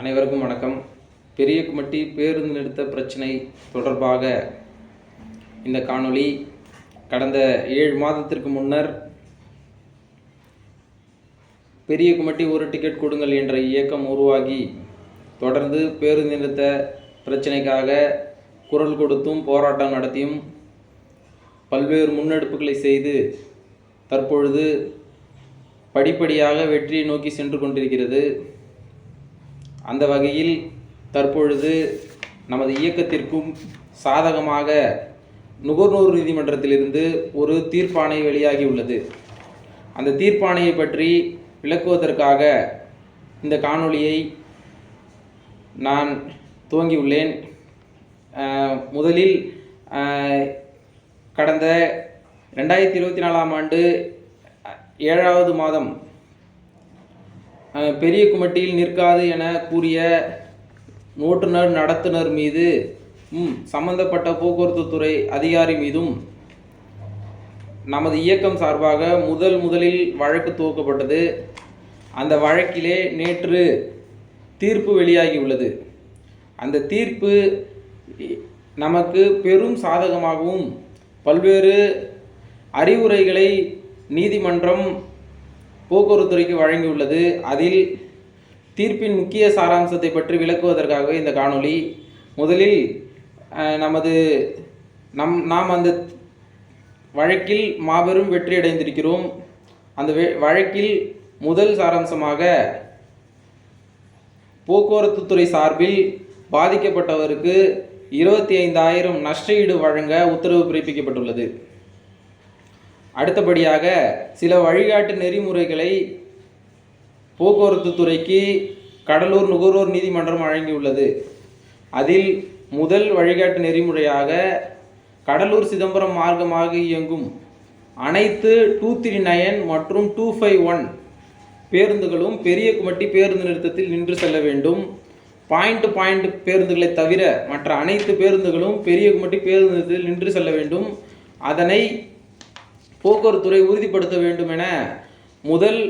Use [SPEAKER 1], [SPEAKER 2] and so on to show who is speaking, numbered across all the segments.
[SPEAKER 1] அனைவருக்கும் வணக்கம். பெரிய குமட்டி பேருந்து நிறுத்த பிரச்சனை தொடர்பாக இந்த காணொளி கடந்த ஏழு மாதத்திற்கு முன்னர் பெரிய குமட்டி ஒரு டிக்கெட் கொடுங்கள் என்ற இயக்கம் உருவாகி தொடர்ந்து பேருந்து நிறுத்த பிரச்சனைக்காக குரல் கொடுத்தும் போராட்டம் நடத்தியும் பல்வேறு முன்னெடுப்புகளை செய்து தற்பொழுது படிப்படியாக வெற்றியை நோக்கி சென்று கொண்டிருக்கிறது. அந்த வகையில் தற்பொழுது நமது இயக்கத்திற்கும் சாதகமாக நுகர்நூர் நீதிமன்றத்திலிருந்து ஒரு தீர்ப்பாணை வெளியாகி உள்ளது அந்த தீர்ப்பாணையை பற்றி விளக்குவதற்காக இந்த காணொளியை நான் துவங்கியுள்ளேன். முதலில் கடந்த ரெண்டாயிரத்தி இருபத்தி நாலாம் ஆண்டு ஏழாவது மாதம் பெரிய குமட்டியில் நிற்காது என கூறிய ஓட்டுநர் நடத்துனர் மீது சம்பந்தப்பட்ட போக்குவரத்து துறை அதிகாரி மீதும் நமது இயக்கம் சார்பாக முதல் முதலில் வழக்கு துவக்கப்பட்டது. அந்த வழக்கிலே நேற்று தீர்ப்பு வெளியாகியுள்ளது. அந்த தீர்ப்பு நமக்கு பெரும் சாதகமாகவும் பல்வேறு அறிவுரைகளை நீதிமன்றம் போக்குவரத்துறைக்கு வழங்கியுள்ளது. அதில் தீர்ப்பின் முக்கிய சாராம்சத்தை பற்றி விளக்குவதற்காக இந்த காணொளி. முதலில் நமது நம் நாம் அந்த வழக்கில் மாபெரும் வெற்றி அடைந்திருக்கிறோம். அந்த வெ- வழக்கில் முதல் சாராம்சமாக போக்குவரத்து துறை சார்பில் பாதிக்கப்பட்டவருக்கு இருபத்தி ஐந்தாயிரம் நஷ்டஈடு வழங்க உத்தரவு பிறப்பிக்கப்பட்டுள்ளது. அடுத்தபடியாக சில வழிகாட்டு நெறிமுறைகளை போக்குவரத்து துறைக்கு கடலூர் நுகர்வோர் நீதிமன்றம் வழங்கியுள்ளது. அதில் முதல் வழிகாட்டு நெறிமுறையாக கடலூர் சிதம்பரம் மார்க்கமாக இயங்கும் அனைத்து டூ த்ரீ நயன் மற்றும் டூ ஃபைவ் ஒன் பேருந்துகளும் பெரிய குமட்டி பேருந்து நிறுத்தத்தில் நின்று செல்ல வேண்டும். பாயிண்ட் டு பாயிண்ட் பேருந்துகளை தவிர மற்ற அனைத்து பேருந்துகளும் பெரிய குமட்டி பேருந்து நிறுத்தத்தில் நின்று செல்ல வேண்டும். அதனை போக்குவரத்துறை உறுதிப்படுத்த வேண்டும் என முதல்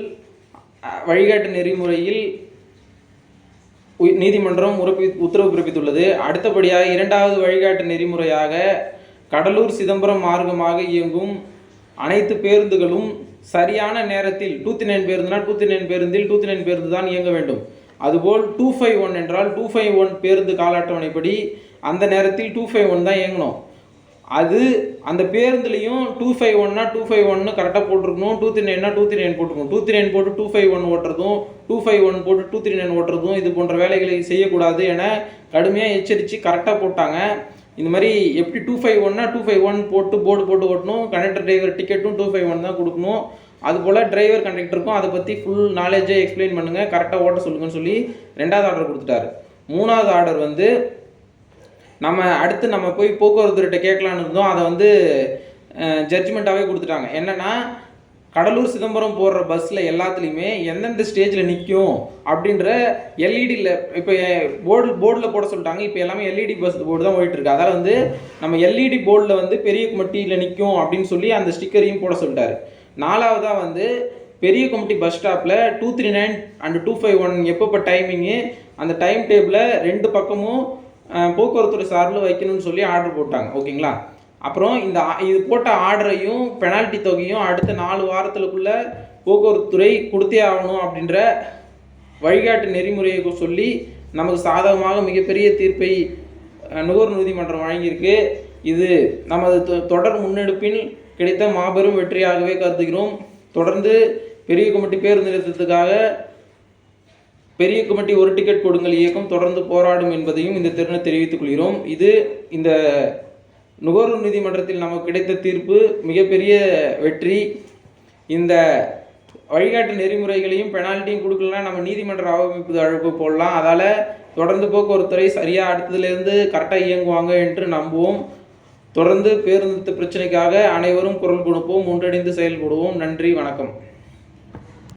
[SPEAKER 1] வழிகாட்டு நெறிமுறையில் நீதிமன்றம் உறப்பி உத்தரவு பிறப்பித்துள்ளது. அடுத்தபடியாக இரண்டாவது வழிகாட்டு நெறிமுறையாக கடலூர் சிதம்பரம் மார்க்கமாக இயங்கும் அனைத்து பேருந்துகளும் சரியான நேரத்தில் டூத்தி நைன் பேருந்துனால் டூத்தி நைன் பேருந்தில் டூத்தி நைன் பேருந்து தான் இயங்க வேண்டும். அதுபோல் டூ ஃபைவ் ஒன் என்றால் டூ ஃபைவ் ஒன் பேருந்து கால அட்டவணைப்படி அந்த நேரத்தில் டூ ஃபைவ் ஒன் தான் இயங்கணும். அது அந்த பேருந்துலேயும் டூ ஃபைவ் ஒன்னா டூ ஃபைவ் ஒன்னு கரெக்டாக போட்டிருக்கணும். டூ த்ரீ நைன்னா டூ த்ரீ நைன் போட்டுருக்கணும். டூ த்ரீ நைன் போட்டு டூ ஃபைவ் ஒன் ஓட்டுறதும் டூ ஃபைவ் ஒன் போட்டு டூ த்ரீ நைன் ஓட்டுறதும் இது போன்ற வேலைகளை செய்யக்கூடாது என கடுமையாக எச்சரித்து கரெக்டாக போட்டாங்க. இந்த மாதிரி எப்படி டூ ஃபைவ் ஒன்னா டூ ஃபைவ் ஒன் போட்டு போர்டு போட்டு ஓட்டணும். கண்டக்டர் டிரைவர் டிக்கெட்டும் டூ ஃபைவ் ஒன் தான் கொடுக்கணும். அதுபோல் டிரைவர் கண்டக்டருக்கும் அதை பற்றி ஃபுல் நாலேஜை எக்ஸ்பிளைன் பண்ணுங்கள் கரெக்டாக ஓட்ட சொல்லுங்கன்னு சொல்லி ரெண்டாவது ஆர்டர் கொடுத்துட்டாரு. மூணாவது ஆர்டர் வந்து நம்ம அடுத்து நம்ம போய் போக்குவரத்துகிட்ட கேட்கலான்னு இருந்தோம். அதை வந்து ஜட்ஜ்மெண்ட்டாகவே கொடுத்துட்டாங்க. என்னன்னா கடலூர் சிதம்பரம் போடுற பஸ்ஸில் எல்லாத்துலேயுமே எந்தெந்த ஸ்டேஜில் நிற்கும் அப்படின்ற எல்இடியில் இப்போ போர்டு போர்டில் போட சொல்லிட்டாங்க. இப்போ எல்லாமே எல்இடி பஸ் போர்டு தான் போயிட்டுருக்கு அதால் வந்து நம்ம எல்இடி போர்டில் வந்து பெரிய குமட்டியில் நிற்கும் அப்படின்னு சொல்லி அந்த ஸ்டிக்கரையும் போட சொல்லிட்டாரு. நாலாவதாக வந்து பெரிய குமட்டி பஸ் ஸ்டாப்பில் two three nine and two five one எப்பப்போ டைமிங்கு அந்த டைம் டேபிளை ரெண்டு பக்கமும் போக்குவரத்துறை சார்பில் வைக்கணும்னு சொல்லி ஆர்டர் போட்டாங்க. ஓகேங்களா? அப்புறம் இந்த ஆ- இது போட்ட ஆர்டரையும் பெனால்ட்டி தொகையும் அடுத்த நாலு வாரத்துக்குள்ள போக்குவரத்துறை கொடுத்தே ஆகணும் அப்படின்ற வழிகாட்டு நெறிமுறையை சொல்லி நமக்கு சாதகமாக மிகப்பெரிய தீர்ப்பை அஹ், நீதிமன்றம் வழங்கியிருக்கு. இது நமது தொ- தொடர் முன்னெடுப்பில் கிடைத்த மாபெரும் வெற்றியாகவே கருதுகிறோம். தொடர்ந்து பெரிய கமிட்டி பேருந்து நிறுத்தத்துக்காக பெரிய கமிட்டி ஒரு டிக்கெட் கொடுங்கள் இயக்கம் தொடர்ந்து போராடும் என்பதையும் இந்த தருணம் தெரிவித்துக் கொள்கிறோம். இது இந்த நுகர்வோர் நீதிமன்றத்தில் நமக்கு கிடைத்த தீர்ப்பு மிகப்பெரிய வெற்றி. இந்த வழிகாட்டு நெறிமுறைகளையும் பெனால்ட்டியும் கொடுக்கலன்னா நம்ம நீதிமன்ற அவமதிப்பு அழைப்பு போடலாம். அதால் தொடர்ந்து போக்குவரத்துறை சரியாக அடுத்ததுலேருந்து கரெக்டாக இயங்குவாங்க என்று நம்புவோம். தொடர்ந்து பேருந்து பிரச்சனைக்காக அனைவரும் குரல் கொடுப்போம். ஒன்றிணைந்து செயல்படுவோம். நன்றி வணக்கம்.